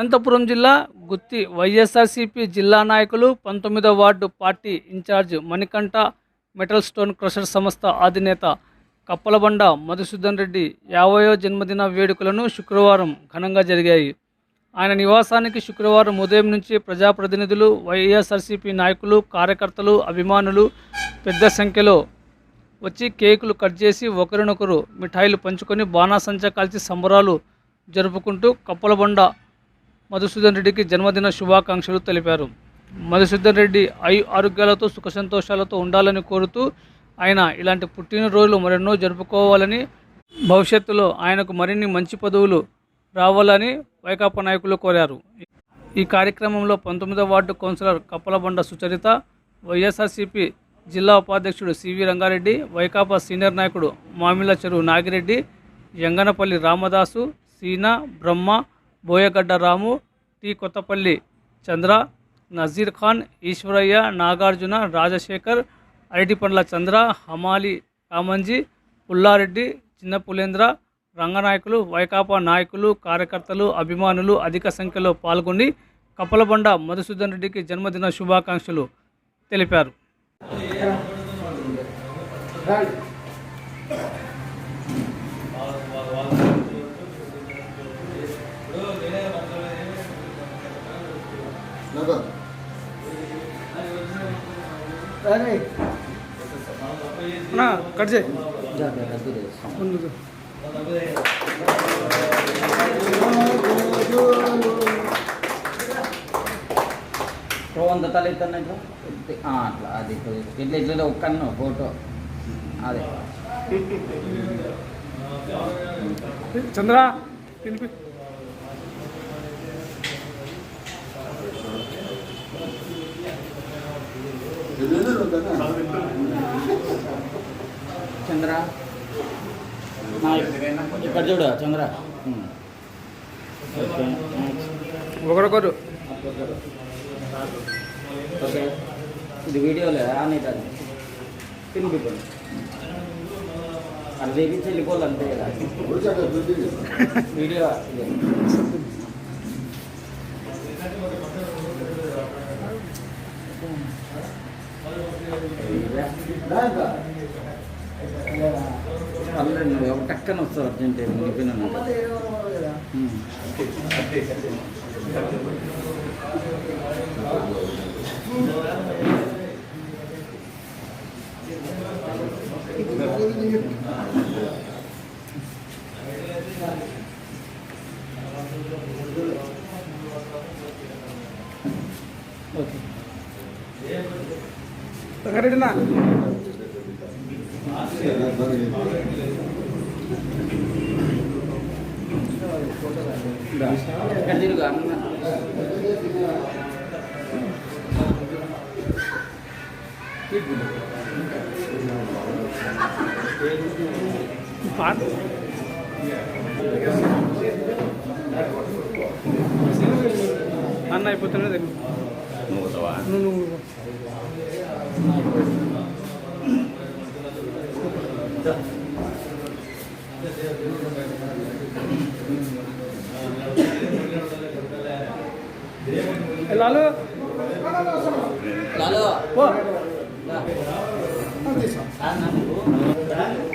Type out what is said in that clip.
అనంతపురం జిల్లా గుత్తి వైఎస్ఆర్సీపీ జిల్లా నాయకులు పంతొమ్మిదవ ward party in-charge Manikanta metal stone crusher సంస్థ అధినేత కప్పలబండ మధుసూదన్ రెడ్డి యాభయో జన్మదిన వేడుకలను శుక్రవారం ఘనంగా జరిగాయి. ఆయన నివాసానికి శుక్రవారం ఉదయం నుంచి ప్రజాప్రతినిధులు వైఎస్ఆర్సీపీ నాయకులు కార్యకర్తలు అభిమానులు పెద్ద సంఖ్యలో వచ్చి కేకులు కట్ చేసి ఒకరినొకరు మిఠాయిలు పంచుకొని బాణాసంచా కాల్చి సంబరాలు జరుపుకుంటూ కప్పలబండ మధుసూదన్ రెడ్డికి జన్మదిన శుభాకాంక్షలు తెలిపారు. మధుసూదన్ రెడ్డి ఆయు ఆరోగ్యాలతో సుఖ సంతోషాలతో ఉండాలని కోరుతూ ఆయన ఇలాంటి పుట్టినరోజులు మరెన్నో జరుపుకోవాలని భవిష్యత్తులో ఆయనకు మరిన్ని మంచి పదవులు రావాలని వైకాపా నాయకులు కోరారు. ఈ కార్యక్రమంలో పంతొమ్మిదవ ward councillor Kappalabanda Sucharitha YSRCP జిల్లా ఉపాధ్యక్షుడు సివి రంగారెడ్డి వైకాపా సీనియర్ నాయకుడు మామిళ్ళ చెరువు నాగిరెడ్డి యంగనపల్లి రామదాసు సీనా బ్రహ్మ బోయగడ్డ రాము టి. కొత్తపల్లి చంద్ర నజీర్ ఖాన్ ఈశ్వరయ్య నాగార్జున రాజశేఖర్ అరటిపండ్ల చంద్ర హమాలి రామంజీ పుల్లారెడ్డి చిన్న పులేంద్ర రంగనాయకులు వైకాపా నాయకులు కార్యకర్తలు అభిమానులు అధిక సంఖ్యలో పాల్గొని కప్పలబండ మధుసూదన్ రెడ్డికి జన్మదిన శుభాకాంక్షలు తెలిపారు. కట్ చేయి ముందుకు వంద తల ఎత్తన్నట్టు అట్లా అది ఇట్లా ఇట్లా ఒక్కన్న ఫోటో. అదే. చంద్ర చంద్ర. ఇక్కడ చూడు చంద్ర. ఒకరొకరు. ఓకే. ఇది వీడియోలే అనేది అది తినిపిపోండి అది వేపించి కదా. వీడియో ఇదే ఒక టక్కన వస్తావు అర్జెంట్ నిలిపిన ఓకే రంగారెడ్డినా ఇక్కడ అన్న పాట అన్న అయిపోతున్నది. నువ్వు నువ్వు లాలు లాలో పో రా. రా, నా నువ్వు.